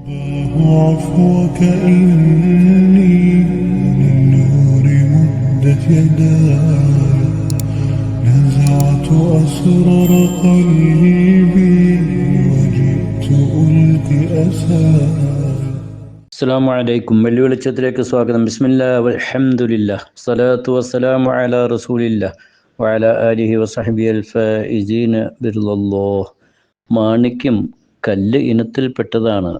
عفوك إني للنور مدت يداي نزعت أسرار قلبي وجئت ألقي أساي അസ്സാം വലൈക്കും വെള്ളി വെളിച്ചത്തിലേക്ക് സ്വാഗതം ബിസ്മില്ല അൽഹംദുലില്ല സ്വലാത്തു വസ്സലാമു അല റസൂലില്ല വഅല ആലിഹി വസഹബി അൽഫീന ബിർലല്ലോ മാണിക്യം കല്ല് ഇനത്തിൽപ്പെട്ടതാണ്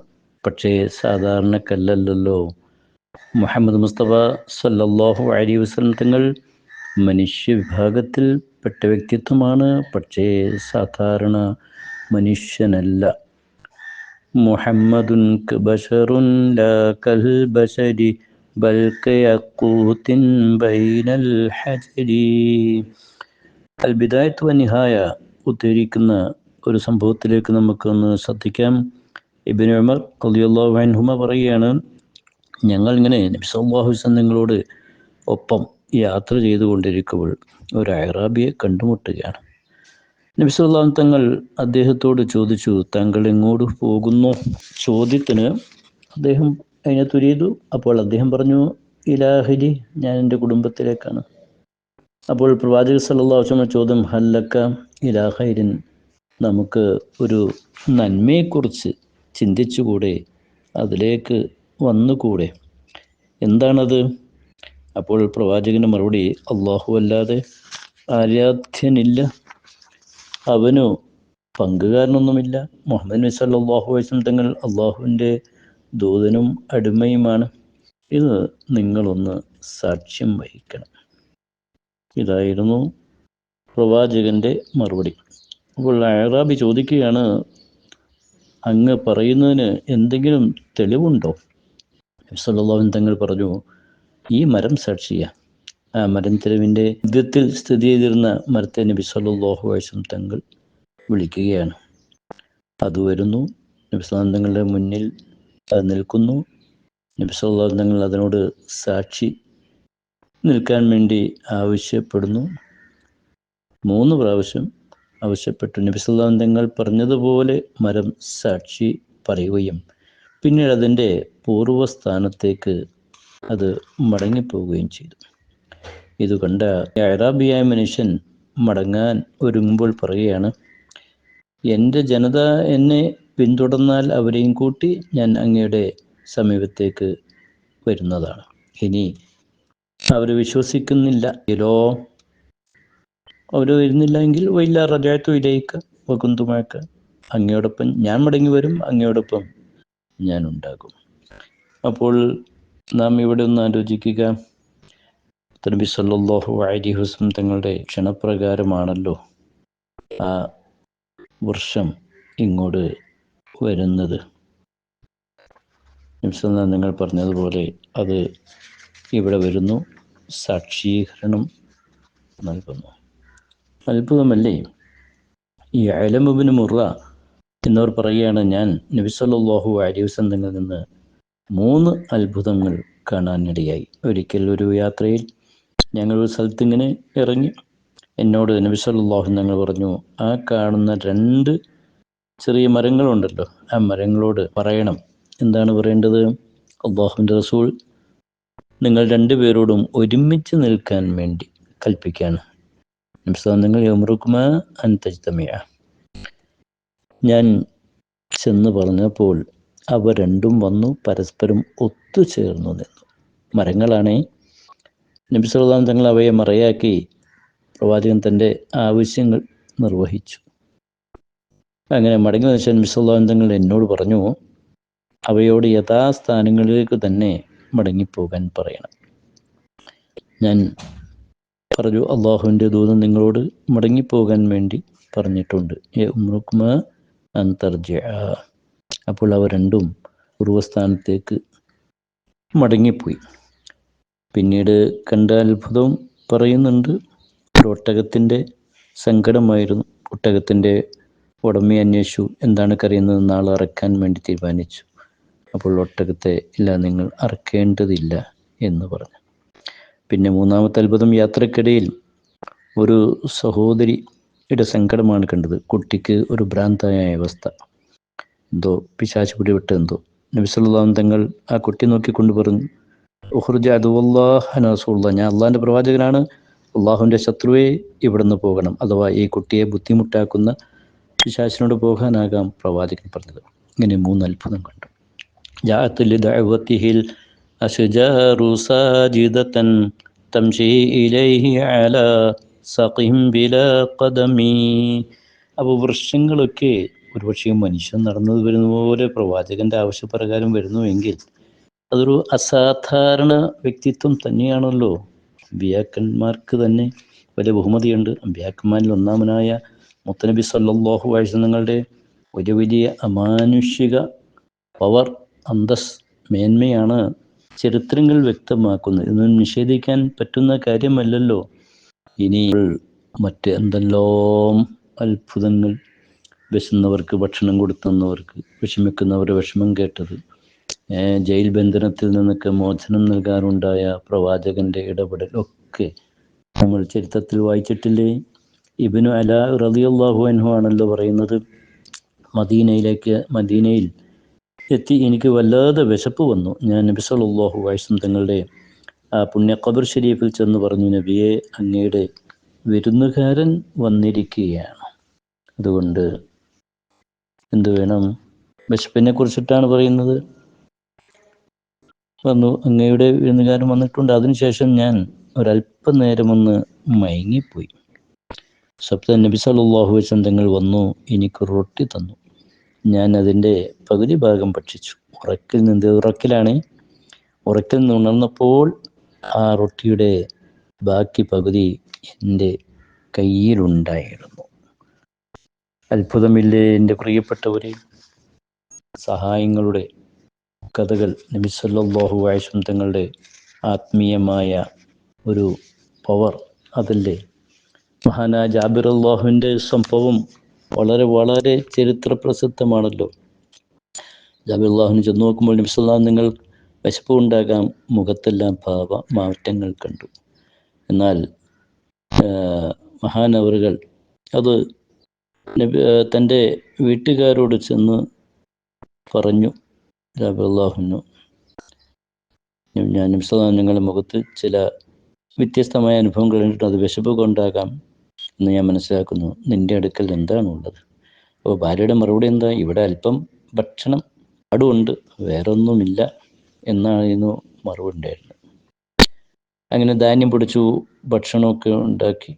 പക്ഷേ സാധാരണക്കല്ലല്ലോ മുഹമ്മദ് മുസ്തഫ സല്ലല്ലാഹു അലി വസ്ലം തങ്ങൾ മനുഷ്യ വിഭാഗത്തിൽ പെട്ട വ്യക്തിത്വമാണ്. പക്ഷേ സാധാരണ മനുഷ്യനല്ല. മുഹമ്മദുൻ ബഷറുൻ കൽ ബഷരി ബൽ ബൈനൽ വനിഹായ ഉദ്ധരിക്കുന്ന ഒരു സംഭവത്തിലേക്ക് നമുക്കൊന്ന് ശ്രദ്ധിക്കാം. ഇബിൻ ഉമർ അലിയുള്ളാഹു അൻഹുമ പറയുകയാണ് ഞങ്ങൾ ഇങ്ങനെ നബ്സല്ലാഹു നിങ്ങളോട് ഒപ്പം യാത്ര ചെയ്തുകൊണ്ടിരിക്കുമ്പോൾ ഒരു അയറാബിയെ കണ്ടുമുട്ടുകയാണ്. നബിസുല്ലാം തങ്ങൾ അദ്ദേഹത്തോട് ചോദിച്ചു താങ്കൾ എങ്ങോട്ട് പോകുന്നു? ചോദ്യത്തിന് അദ്ദേഹം അതിനെ തുരിയതു അപ്പോൾ അദ്ദേഹം പറഞ്ഞു ഇലാഹരി ഞാൻ എന്റെ കുടുംബത്തിലേക്കാണ്. അപ്പോൾ പ്രവാചക സല്ലാസ്വമ ചോദ്യം ഹല്ലക്ക ഇലാഹൈരിൻ നമുക്ക് ഒരു നന്മയെക്കുറിച്ച് ചിന്തിച്ചുകൂടെ അതിലേക്ക് വന്നുകൂടെ? എന്താണത്? അപ്പോൾ പ്രവാചകന് മറുപടി അള്ളാഹു അല്ലാതെ ആരാധ്യനില്ല. അവനു പങ്കുകാരനൊന്നുമില്ല. മുഹമ്മദ് നബി സല്ലാഹു വസ്ലം തങ്ങൾ അള്ളാഹുവിന്റെ ദൂതനും അടിമയുമാണ്. ഇത് നിങ്ങളൊന്ന് സാക്ഷ്യം വഹിക്കണം. ഇതായിരുന്നു പ്രവാചകന്റെ മറുപടി. അപ്പോൾ അയറാബി ചോദിക്കുകയാണ് അങ്ങ് പറയുന്നതിന് എന്തെങ്കിലും തെളിവുണ്ടോ? സല്ലാഹുൻ തങ്ങൾ പറഞ്ഞു ഈ മരം സാക്ഷിയ. ആ മരം തെരുവിന്റെ മധ്യത്തിൽ സ്ഥിതി ചെയ്തിരുന്ന മരത്തെ നബി സല്ലാഹു വൈസം തങ്ങൾ വിളിക്കുകയാണ്. അത് വരുന്നു നബി സല്ലാ തങ്ങളുടെ മുന്നിൽ അത് നിൽക്കുന്നു. നബി സല്ലാ തങ്ങൾ അതിനോട് സാക്ഷി നിൽക്കാൻ വേണ്ടി ആവശ്യപ്പെടുന്നു. മൂന്ന് പ്രാവശ്യം ആവശ്യപ്പെട്ടു. നബി തങ്ങൾ പറഞ്ഞതുപോലെ മരം സാക്ഷി പറയുകയും പിന്നീട് അതിന്റെ പൂർവസ്ഥാനത്തേക്ക് അത് മടങ്ങിപ്പോവുകയും ചെയ്തു. ഇത് കണ്ട അറാബിയായ മനുഷ്യൻ മടങ്ങാൻ ഒരുങ്ങുമ്പോൾ പറയുകയാണ് എന്റെ ജനത എന്നെ പിന്തുടർന്നാൽ അവരെയും കൂട്ടി ഞാൻ അങ്ങയുടെ സമീപത്തേക്ക് വരുന്നതാണ്. ഇനി അവർ വിശ്വസിക്കുന്നില്ല. ഇലോ അവർ വരുന്നില്ല എങ്കിൽ വൈല റജാത്തു ഇലേക്ക് വകുന്തുമാക്ക അങ്ങയോടൊപ്പം ഞാൻ മടങ്ങി വരും അങ്ങയോടൊപ്പം ഞാൻ ഉണ്ടാകും. അപ്പോൾ നാം ഇവിടെ ഒന്ന് ആലോചിക്കുക. തനബി സല്ലാഹു അലി ഹുസ്ലം തങ്ങളുടെ ക്ഷണപ്രകാരമാണല്ലോ ആ വർഷം ഇങ്ങോട്ട് വരുന്നത്. നിങ്ങൾ പറഞ്ഞതുപോലെ അത് ഇവിടെ വരുന്നു. സാക്ഷീകരണം നൽകുന്നു. അത്ഭുതമല്ലേ? ഈ അലമുബിന് മുറ എന്നവർ പറയുകയാണ് ഞാൻ നബി സല്ലാഹു അലി വസ്ലം നിന്ന് മൂന്ന് അത്ഭുതങ്ങൾ കാണാനിടയായി. ഒരിക്കൽ ഒരു യാത്രയിൽ ഞങ്ങൾ ഒരു സ്ഥലത്ത് ഇങ്ങനെ ഇറങ്ങി. എന്നോട് നബി സല്ലാഹു ഞങ്ങൾ പറഞ്ഞു ആ കാണുന്ന രണ്ട് ചെറിയ മരങ്ങളുണ്ടല്ലോ ആ മരങ്ങളോട് പറയണം. എന്താണ് പറയേണ്ടത്? അള്ളാഹുവിന്റെ റസൂൾ നിങ്ങൾ രണ്ടുപേരോടും ഒരുമിച്ച് നിൽക്കാൻ വേണ്ടി കൽപ്പിക്കുകയാണ്. നിങ്ങൾ യമുറുക്കുമ അൻ ഞാൻ ചെന്ന് പറഞ്ഞപ്പോൾ അവ രണ്ടും വന്നു പരസ്പരം ഒത്തുചേർന്നു നിന്നു മരങ്ങളാണേ നബി തങ്ങൾ അവയെ മറയാക്കി പ്രവാചകൻ തന്റെ ആവശ്യങ്ങൾ നിർവഹിച്ചു അങ്ങനെ മടങ്ങി വെച്ച നബി തങ്ങൾ എന്നോട് പറഞ്ഞു അവയോട് യഥാസ്ഥാനങ്ങളിലേക്ക് തന്നെ മടങ്ങിപ്പോകാൻ പറയണം ഞാൻ പറഞ്ഞു അള്ളാഹുവിന്റെ ദൂതം നിങ്ങളോട് മടങ്ങിപ്പോകാൻ വേണ്ടി പറഞ്ഞിട്ടുണ്ട്. ഏ ഉമ്രുക്മ അന്തർജ അപ്പോൾ അവ രണ്ടും ഉറവസ്ഥാനത്തേക്ക് മടങ്ങിപ്പോയി. പിന്നീട് കണ്ട അത്ഭുതവും പറയുന്നുണ്ട് ഒരു ഒട്ടകത്തിന്റെ സങ്കടമായിരുന്നു. ഒട്ടകത്തിന്റെ ഉടമയെ അന്വേഷിച്ചു എന്താണ് കറിയുന്നത് നാളെ അറക്കാൻ വേണ്ടി തീരുമാനിച്ചു. അപ്പോൾ ഒട്ടകത്തെ ഇല്ല നിങ്ങൾ അറക്കേണ്ടതില്ല എന്ന് പറഞ്ഞു. പിന്നെ മൂന്നാമത്തെ അത്ഭുതം യാത്രക്കിടയിൽ ഒരു സഹോദരിയുടെ സങ്കടമാണ് കണ്ടത്. കുട്ടിക്ക് ഒരു ഭ്രാന്തായ അവസ്ഥ. എന്തോ പിശാച്ച് പിടിവിട്ട് എന്തോ. നബി സല്ലല്ലാഹു തങ്ങൾ ആ കുട്ടി നോക്കിക്കൊണ്ട് പറഞ്ഞു ഉഹർജ അതുവല്ലാഹ് റസൂലുള്ള ഞാൻ അള്ളാഹിന്റെ പ്രവാചകനാണ്. അള്ളാഹുവിന്റെ ശത്രുവെ ഇവിടുന്ന് പോകണം. അഥവാ ഈ കുട്ടിയെ ബുദ്ധിമുട്ടാക്കുന്ന പിശാചിനോട് പോകാനാകാം പ്രവാചകൻ പറഞ്ഞത്. ഇങ്ങനെ മൂന്ന് അത്ഭുതം കണ്ടു. ജാഅത്ത് ലിദഅവതിഹിൽ അശ്ജാറു സാജിദതൻ തംഷി ഇലൈഹി അലാ സഖിം ബിലാ ഖദമി. അപ്പോൾ വൃക്ഷങ്ങളൊക്കെ ഒരുപക്ഷെ മനുഷ്യൻ നടന്നത് വരുന്ന പോലെ പ്രവാചകന്റെ ആവശ്യപ്രകാരം വരുന്നുവെങ്കിൽ അതൊരു അസാധാരണ വ്യക്തിത്വം തന്നെയാണല്ലോ. അമ്പിയാക്കന്മാർക്ക് തന്നെ വലിയ ബഹുമതിയുണ്ട്. അമ്പിയാക്കന്മാരിൽ ഒന്നാമനായ മുത്തനബി വസല്ലം തങ്ങളുടെ ഒരു വലിയ അമാനുഷിക പവർ അന്തസ് മേന്മയാണ് ചരിത്രങ്ങൾ വ്യക്തമാക്കുന്നത് ഇതൊന്നും നിഷേധിക്കാൻ പറ്റുന്ന കാര്യമല്ലല്ലോ. ഇനി മറ്റ് എന്തെല്ലാം അത്ഭുതങ്ങൾ വിശന്നവർക്ക് ഭക്ഷണം കൊടുത്തുന്നവർക്ക് വിഷമിക്കുന്നവരുടെ വിഷമം കേട്ടത്. ജയിൽ ബന്ധനത്തിൽ നിന്നൊക്കെ മോചനം നൽകാറുണ്ടായ പ്രവാചകന്റെ ഇടപെടൽ ഒക്കെ നമ്മൾ ചരിത്രത്തിൽ വായിച്ചിട്ടില്ലേ? ഇബിനു അല റളിയല്ലാഹു അൻഹു ആണല്ലോ പറയുന്നത്. മദീനയിലേക്ക് മദീനയിൽ എത്തി എനിക്ക് വല്ലാതെ വിശപ്പ് വന്നു. ഞാൻ നബി സല്ലല്ലാഹു വൈസം തങ്ങളുടെ പുണ്യ ഖബർ ഷരീഫിൽ ചെന്ന് പറഞ്ഞു നബിയെ അങ്ങയുടെ വിരുന്നുകാരൻ വന്നിരിക്കുകയാണ്. അതുകൊണ്ട് എന്ത് വേണം? വിശപ്പിനെ കുറിച്ചിട്ടാണ് പറയുന്നത്. വന്നു. അങ്ങയുടെ വിരുന്നുകാരൻ വന്നിട്ടുണ്ട്. അതിനുശേഷം ഞാൻ ഒരല്പനേരമൊന്ന് മയങ്ങിപ്പോയി. സപ്ത നബി സല്ലല്ലാഹു വൈസം തങ്ങൾ വന്നു. എനിക്ക് റൊട്ടി തന്നു. ഞാൻ അതിന്റെ പകുതി ഭാഗം ഭക്ഷിച്ചു. ഉറക്കിൽ നിന്ന് ഉറക്കിലാണ്. ഉറക്കിൽ നിന്ന് ഉണർന്നപ്പോൾ ആ റൊട്ടിയുടെ ബാക്കി പകുതി എന്റെ കയ്യിലുണ്ടായിരുന്നു. അത്ഭുതമില്ലേ എന്റെ പ്രിയപ്പെട്ടവരെ? സഹായങ്ങളുടെ കഥകൾ നബി സല്ലല്ലാഹു അലൈഹി വസല്ലം തങ്ങളുടെ ആത്മീയമായ ഒരു പവർ അതല്ലേ മഹാനാ ജാബിർ അള്ളാഹുവിന്റെ സംഭവം വളരെ വളരെ ചരിത്ര പ്രസിദ്ധമാണല്ലോ ജാബിർ അള്ളാഹുവിന് ചെന്ന് നോക്കുമ്പോൾ നബി നിങ്ങൾ വിശപ്പ് ഉണ്ടാകാം മുഖത്തെല്ലാം ഭാവ മാറ്റങ്ങൾ കണ്ടു. എന്നാൽ മഹാനവറുകൾ അത് തന്റെ വീട്ടുകാരോട് ചെന്ന് പറഞ്ഞു ജാബിള്ളാഹുനു ഞാൻ നിമിഷം നിങ്ങളുടെ മുഖത്ത് ചില വ്യത്യസ്തമായ അനുഭവങ്ങൾ കണ്ടിട്ട് അത് വിശപ്പ് കൊണ്ടാകാം എന്ന് ഞാൻ മനസ്സിലാക്കുന്നു. നിന്റെ അടുക്കൽ എന്താണ് ഉള്ളത് അപ്പോൾ ഭാര്യയുടെ മറുപടി എന്താ? ഇവിടെ അല്പം ഭക്ഷണം അടുണ്ട് വേറൊന്നുമില്ല എന്നായിരുന്നു മറുപടി ഉണ്ടായിരുന്നത് അങ്ങനെ ധാന്യം പൊടിച്ചു ഭക്ഷണമൊക്കെ ഉണ്ടാക്കി.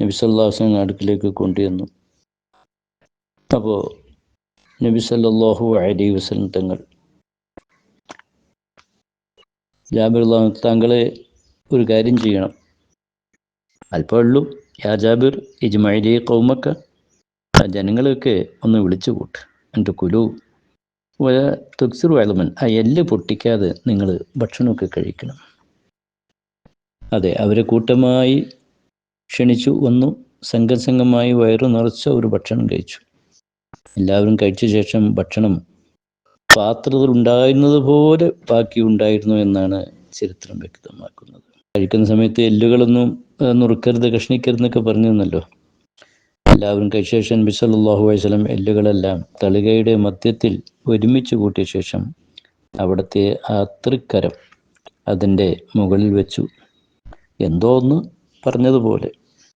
നബി സല്ലാഹുസ്ലം അടുക്കിലേക്ക് കൊണ്ടുവന്നു. അപ്പോൾ നബി സല്ലല്ലാഹു അലൈഹി വസല്ലം തങ്ങൾ ജാബിർ താങ്കളെ ഒരു കാര്യം ചെയ്യണം. അല്പമുള്ളൂ യാ ജാബിർ ഇജ്മൈലി കൗമക്ക ആ ജനങ്ങളെയൊക്കെ ഒന്ന് വിളിച്ചു കൂട്ട്. എന്റെ കുലു തുക്സിർ വയലമൻ ആ എല്ല് പൊട്ടിക്കാതെ നിങ്ങൾ ഭക്ഷണമൊക്കെ കഴിക്കണം. അതെ അവരെ കൂട്ടമായി ക്ഷണിച്ചു വന്നു സംഘം സംഘമായി വയറു നിറച്ച ഒരു ഭക്ഷണം കഴിച്ചു. എല്ലാവരും കഴിച്ച ശേഷം ഭക്ഷണം പാത്രത്തിൽ ഉണ്ടായിരുന്നത് പോലെ ബാക്കി ഉണ്ടായിരുന്നു എന്നാണ് ചരിത്രം വ്യക്തമാക്കുന്നത്. കഴിക്കുന്ന സമയത്ത് എല്ലുകളൊന്നും നുറുക്കരുത് കഷ്ണിക്കരുതെന്നൊക്കെ പറഞ്ഞു തന്നല്ലോ എല്ലാവരും കഴിച്ച ശേഷം ബിസല്ലാഹു വൈസലം എല്ലുകളെല്ലാം തളികയുടെ മധ്യത്തിൽ ഒരുമിച്ച് കൂട്ടിയ ശേഷം അവിടുത്തെ ആ തൃക്കരം അതിന്റെ മുകളിൽ വെച്ചു. എന്തോ ഒന്ന് പറഞ്ഞതുപോലെ.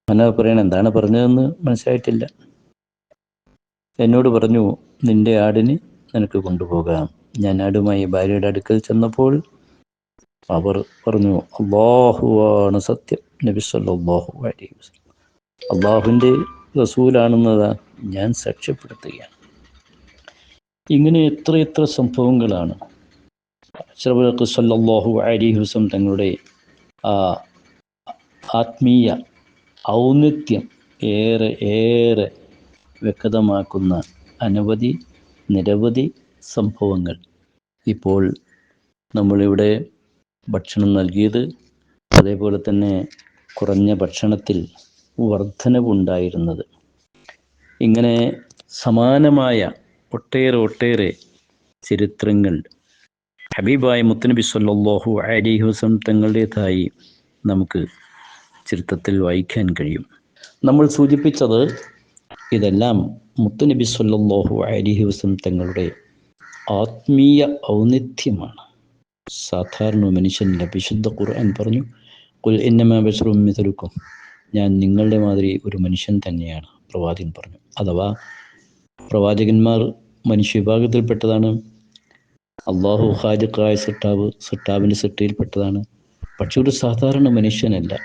അങ്ങനെ പറയണം എന്താണ് പറഞ്ഞതെന്ന് മനസ്സിലായിട്ടില്ല. എന്നോട് പറഞ്ഞു നിന്റെ ആടിന് നിനക്ക് കൊണ്ടുപോകാം. ഞാൻ ആടുമായി ഭാര്യയുടെ അടുക്കൽ ചെന്നപ്പോൾ അവർ പറഞ്ഞു അള്ളാഹുവാണ് സത്യം. നബി സല്ലല്ലാഹു അലൈഹി വസല്ലം. അള്ളാഹുവിന്റെ റസൂലാണെന്നത് ഞാൻ സാക്ഷ്യപ്പെടുത്തുകയാണ്. ഇങ്ങനെ എത്ര എത്ര സംഭവങ്ങളാണ്. അഷ്റഫുൽ സല്ലല്ലാഹു അലൈഹി വസല്ലം തങ്ങളുടെ ആത്മീയ ഔന്നിത്യം ഏറെ ഏറെ വ്യക്തമാക്കുന്ന അനവധി നിരവധി സംഭവങ്ങൾ ഇപ്പോൾ നമ്മളിവിടെ ഭക്ഷണം നൽകിയത് അതേപോലെ തന്നെ കുറഞ്ഞ ഭക്ഷണത്തിൽ വർധനവുണ്ടായിരുന്നത്. ഇങ്ങനെ സമാനമായ ഒട്ടേറെ ഒട്ടേറെ ചരിത്രങ്ങൾ ഹബീബായ മുത്തനബി സല്ലാഹു അലൈഹി വസല്ലം തങ്ങളുടേതായി നമുക്ക് ചരിത്രത്തിൽ വായിക്കാൻ കഴിയും. നമ്മൾ സൂചിപ്പിച്ചത് ഇതെല്ലാം മുത്തനബി സല്ലാഹു അലൈഹി വസല്ലം തങ്ങളുടെ ആത്മീയ ഔന്നിത്യമാണ്. സാധാരണ മനുഷ്യനില്ല. വിശുദ്ധ ഖുർആൻ പറഞ്ഞു കുൽ മിഥലുക്കും ഞാൻ നിങ്ങളുടെ മാതിരി ഒരു മനുഷ്യൻ തന്നെയാണ് പ്രവാചകൻ പറഞ്ഞു. അഥവാ പ്രവാചകന്മാർ മനുഷ്യ വിഭാഗത്തിൽപ്പെട്ടതാണ് അള്ളാഹു ഹാജക്കായ സിട്ടാവ് സിട്ടാവിന്റെ സിട്ടയിൽപ്പെട്ടതാണ് പക്ഷെ ഒരു സാധാരണ മനുഷ്യനല്ല.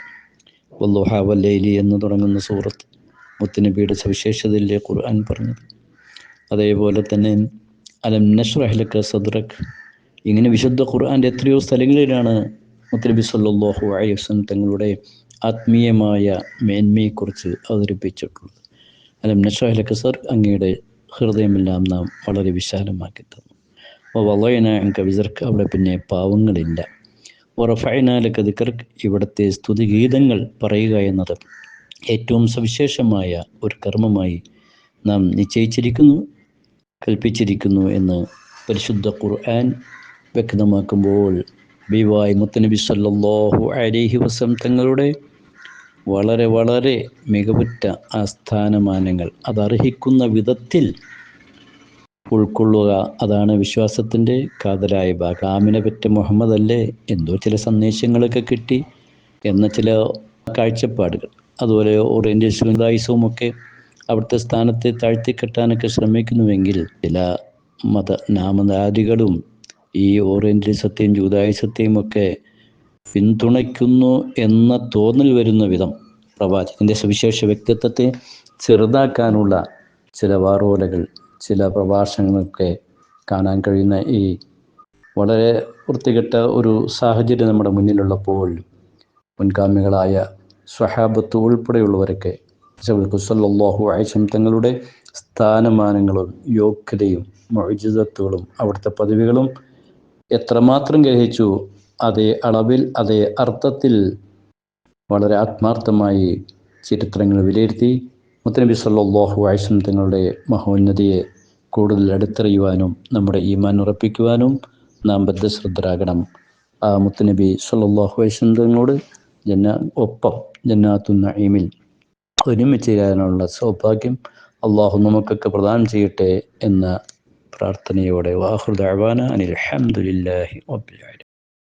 വല്ലോഹ വല്ലൈലി എന്ന് തുടങ്ങുന്ന സൂറത്ത് മുത്തുനബിയുടെ സവിശേഷതയിലെ ഖുർആൻ പറഞ്ഞത്? അതേപോലെ തന്നെ അലം നഷ്റഹ്ലക്ക സദ്രക്. ഇങ്ങനെ വിശുദ്ധ ഖുർആന്റെ എത്രയോ സ്ഥലങ്ങളിലാണ് മുത്തലബി സല്ലാഹു അലൈഹി വസ്ലം തങ്ങളുടെ ആത്മീയമായ മേന്മയെക്കുറിച്ച് അവതരിപ്പിച്ചിട്ടുള്ളത്. അലം നഷാഹലക്ക് സർ അങ്ങയുടെ ഹൃദയമെല്ലാം നാം വളരെ വിശാലമാക്കി തന്നു. അപ്പോൾ വളയന അങ്ക വിസർക്ക് അവിടെ പിന്നെ പാവങ്ങളില്ല. ഉറഫൈനാലക്ക് ദിക്കർക്ക് ഇവിടുത്തെ സ്തുതിഗീതങ്ങൾ പറയുക എന്നത് ഏറ്റവും സവിശേഷമായ ഒരു കർമ്മമായി നാം നിശ്ചയിച്ചിരിക്കുന്നു കൽപ്പിച്ചിരിക്കുന്നു എന്ന് പരിശുദ്ധ ഖുർആൻ വ്യക്തമാക്കുമ്പോൾ ബിവായ് മുത്തനബി സല്ലാഹു അലിഹി വസം തങ്ങളുടെ വളരെ വളരെ മികവുറ്റ ആ സ്ഥാനമാനങ്ങൾ അതർഹിക്കുന്ന വിധത്തിൽ ഉൾക്കൊള്ളുക. അതാണ് വിശ്വാസത്തിന്റെ കാതലായ ഭാഗം. ആമിനെ പറ്റ മുഹമ്മദ് അല്ലേ എന്തോ ചില സന്ദേശങ്ങളൊക്കെ കിട്ടി എന്ന ചില കാഴ്ചപ്പാടുകൾ. അതുപോലെ ഓറിയന്റേഷനും ദായുസവും ഒക്കെ അവിടുത്തെ സ്ഥാനത്തെ താഴ്ത്തിക്കെട്ടാനൊക്കെ ശ്രമിക്കുന്നുവെങ്കിൽ ചില മത നാമധാരികളും ഈ ഓറിയന്റലിസത്തെയും ജൂതായുസത്തെയും ഒക്കെ പിന്തുണയ്ക്കുന്നു എന്ന തോന്നൽ വരുന്ന വിധം പ്രവാചകന്റെ സവിശേഷ വ്യക്തിത്വത്തെ ചെറുതാക്കാനുള്ള ചില വാറോലകൾ ചില പ്രഭാഷണങ്ങളൊക്കെ കാണാൻ കഴിയുന്ന ഈ വളരെ വൃത്തികെട്ട ഒരു സാഹചര്യം നമ്മുടെ മുന്നിലുള്ളപ്പോൾ മുൻഗാമികളായ സ്വഹാബത്ത് ഉൾപ്പെടെയുള്ളവരൊക്കെ സല്ലാഹു ആയിഷം തങ്ങളുടെ സ്ഥാനമാനങ്ങളും യോഗ്യതയും മൊഴിജിതത്വങ്ങളും അവിടുത്തെ പദവികളും എത്രമാത്രം ഗ്രഹിച്ചു? അതേ അളവിൽ അതേ അർത്ഥത്തിൽ വളരെ ആത്മാർത്ഥമായി ചരിത്രങ്ങൾ വിലയിരുത്തി. മുത്തനബി സല്ലാഹു ആയിഷം തങ്ങളുടെ മഹോന്നതിയെ കൂടുതൽ അടുത്തെറിയുവാനും നമ്മുടെ ഈമാൻ ഉറപ്പിക്കുവാനും നാം ബദ്ധശ്രദ്ധരാകണം. ആ മുത്തനബി സല്ലാഹു ആയിഷം തങ്ങളോട് ജന്ന ഒപ്പം ജന്നാത്തു നഈമിൽ ഒരുമിച്ച് ചേരാനുള്ള സൗഭാഗ്യം അള്ളാഹു നമുക്കൊക്കെ പ്രദാനം ചെയ്യട്ടെ എന്ന പ്രാർത്ഥനയോടെ വാഹുദാന അനിൽ അഹമ്മദില്ലാഹി